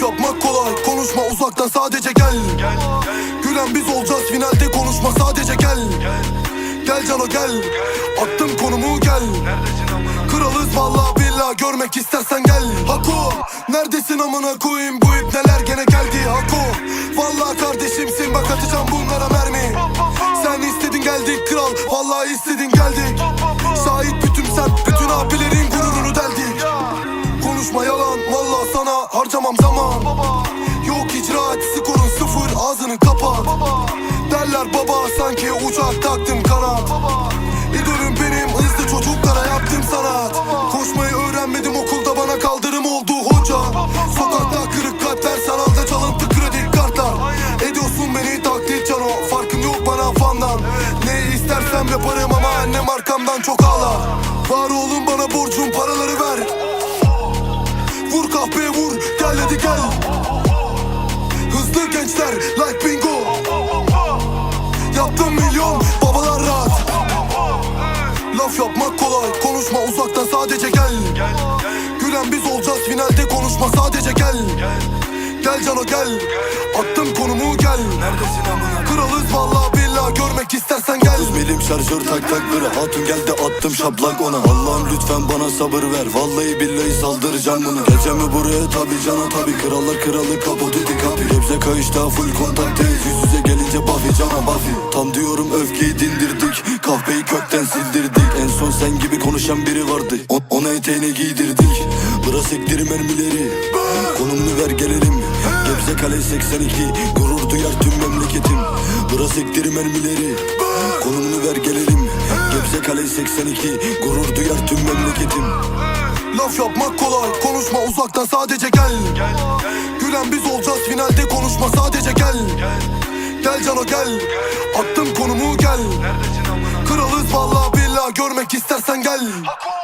Yapmak kolay. Konuşma uzaktan sadece gel. Gülen biz olacağız finalde konuşma sadece gel. Gel. Cano gel. Attım konumu gel. Kralız valla billah görmek istersen gel. Hako neredesin amına koyayım? Bu ip neler gene geldi Hako? Valla kardeşimsin bak atacağım bunlara mermi. Sen istedin geldik kral. Vallahi istedin geldik Konuşma yalan valla sana harcamam zaman. Yok icraat skorun sıfır ağzını kapat. Derler baba sanki uçak taktım kanat. İdolüm benim hızlı çocuklara yaptım sanat. Koşmayı öğrenmedim okulda bana kaldırım oldu hoca. Sokakta kırık kalpler sanalda çalıntı kredi kartlar. Ediyorsun beni taklit cano farkın yok bana fandan. Ne istersem yaparım ama annem arkamdan çok ağlar. Var oğlum bana borcun paraları ver gençler like bingo. Yaptım milyon babalar rahat. Laf yapmak kolay konuşma uzaktan sadece gel. Gülen biz olacağız finalde konuşma sadece gel. Gel Cano gel Attım konumu gel. Kralız valla billah görmek istersen gel. Milim şarjör tak tak bir hatun geldi attım şaplak ona. Allah'ım lütfen bana sabır ver. Vallahi billahi saldıracağım bunu Gecemi buraya tabi cana tabi Krallar kralı kapo dedi kapı. Gebze kayışta full kontaktayız Yüz yüze gelince Buffy cana Buffy. Tam diyorum öfkeyi dindirdik. Kahveyi kökten sildirdik. En son sen gibi konuşan biri vardı. Ona eteğini giydirdik Bıra sektir mermileri. Konumunu ver gelelim Gebze kale 82 Gurur duyar tüm memleketim. Bıra sektir mermileri. Konumunu ver gelelim Gebze kale 82 Gurur duyar tüm memleketim. Laf yapmak kolay konuşma uzaktan sadece gel. Gülen biz olacağız finalde konuşma sadece gel. Gel Cano gel. Attım konumu gel. Kralız valla billah görmek istersen gel. Neredesin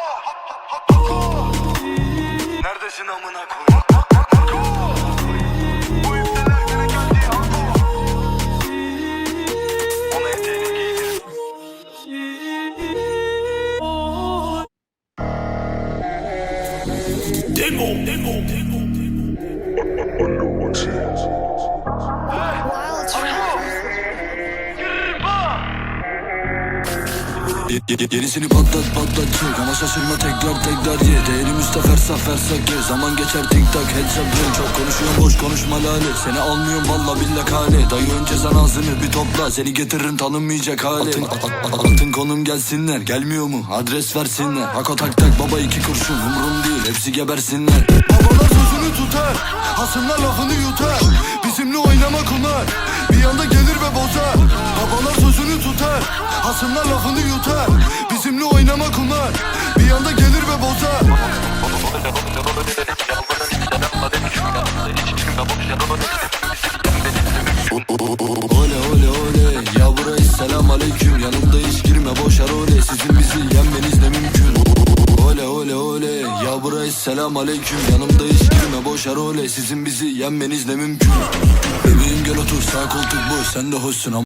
Ye- ye- Yenisini patlat patlat çık. Ama şaşırma tekrar tekrar ye. Değerim üstte fersah fersah gez Zaman geçer tik tak headshot ring Çok konuşuyorum boş konuşma lale. Seni almıyorum valla billa kale. Dayı önce sen ağzını bir topla. Seni getiririm tanınmayacak hale. Atın, a- a- atın konum gelsinler. Gelmiyor mu? Adres versinler. Hako tak tak baba iki kurşun. Umrum değil hepsi gebersinler. Babalar sözünü tutar. Hasımlar lafını yutar. Bizimle oynamak onlar Bir anda gelir ve bozar Hasımlar lafını yutar. Bizimle oynamak onlar Bir anda gelir ve bozar. Ole ole ole. Ya burayı selam aleyküm. Yanımda hiç girme boş role Sizin bizi yenmeniz de mümkün. Ole ole ole. Ya burayı selam aleyküm. Yanımda hiç girme boş role Sizin bizi yenmeniz de mümkün. Bebeğim gel otur sağ koltuk boş. Sen de hoşsun ama